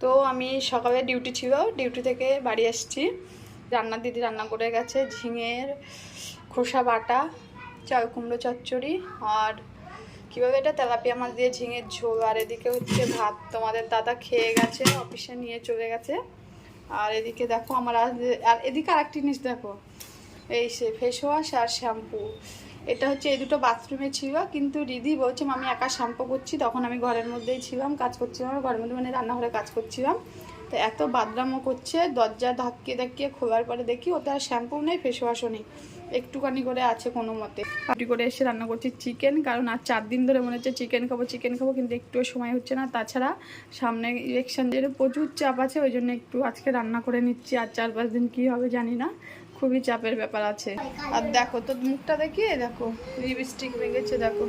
তো আমি সকালে ডিউটি ছিল, ডিউটি থেকে বাড়ি আসছি। রান্নার দিদি রান্না করে গেছে, ঝিঙের, খোসা বাটা, চাল কুমড়ো চচ্চড়ি আর কীভাবে এটা তেলাপিয়া মাছ দিয়ে ঝিঙের ঝোল। আর এদিকে হচ্ছে ভাত। তোমাদের দাদা খেয়ে গেছে, অফিসে নিয়ে চলে গেছে। আর এদিকে দেখো আমার আর এদিকে আরেকটি জিনিস দেখো। এই সে ফেস ওয়াশ আর শ্যাম্পু এটা হচ্ছে এই দুটো বাথরুমে ছিল, কিন্তু দিদি বলছে আমি একা শ্যাম্পু করছি। তখন আমি ঘরের মধ্যেই ছিলাম, কাজ করছিলাম, ঘরের মধ্যে মানে রান্নাঘরে কাজ করছিলাম। তো এত বাদরামও করছে, দরজা ধাক্কিয়ে ধাক্কিয়ে খোলার পরে দেখি ওটা শ্যাম্পু নেই ফেস ওয়াশও নেই। একটুখানি করে আছে কোনো মতে। পাটি করে এসে রান্না করছি চিকেন কারণ আর চার দিন ধরে মনে হচ্ছে চিকেন খাব চিকেন খাব, কিন্তু একটুও সময় হচ্ছে না। তাছাড়া সামনে ইলেকশন যেটা প্রচুর চাপ আছে, ওই জন্য একটু আজকে রান্না করে নিচ্ছি, আর চার পাঁচ দিন কী হবে জানি না। খুবই চাপের ব্যাপার আছে। আর দেখো তো মুখটা দেখিয়ে দেখো লিপস্টিক ভেঙেছে দেখো।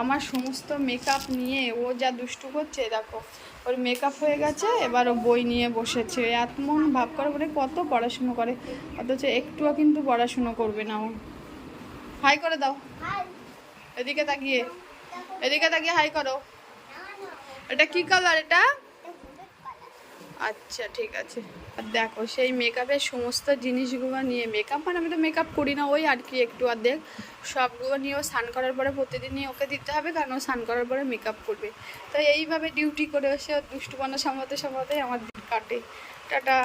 আমার সমস্ত মেকআপ নিয়ে ও যা দুষ্টু করছে দেখো। ওর মেকআপ হয়ে গেছে এবার ও বই নিয়ে বসেছে। এত মন ভাব করে মানে কত পড়াশুনো করে। অথচ একটুও কিন্তু পড়াশুনো করবে না ও। হাই করে দাও। এদিকে তাকিয়ে। এদিকে তাকিয়ে হাই করো। এটা কি কালার এটা? আচ্ছা ঠিক আছে। আর দেখো, সেই মেকআপের সমস্ত জিনিসগুলো নিয়ে মেকআপ মানে আমি তো মেকআপ করি না, ওই আর কি একটু আর দেখ সবগুলো নিয়েও স্নান করার পরে প্রতিদিনই ওকে দিতে হবে, কারণ ও স্নান করার পরে মেকআপ করবে। তো এইভাবে ডিউটি করে সে দুষ্টুপনা সামলাতে সামলাতে আমার দিন কাটে। টাটা।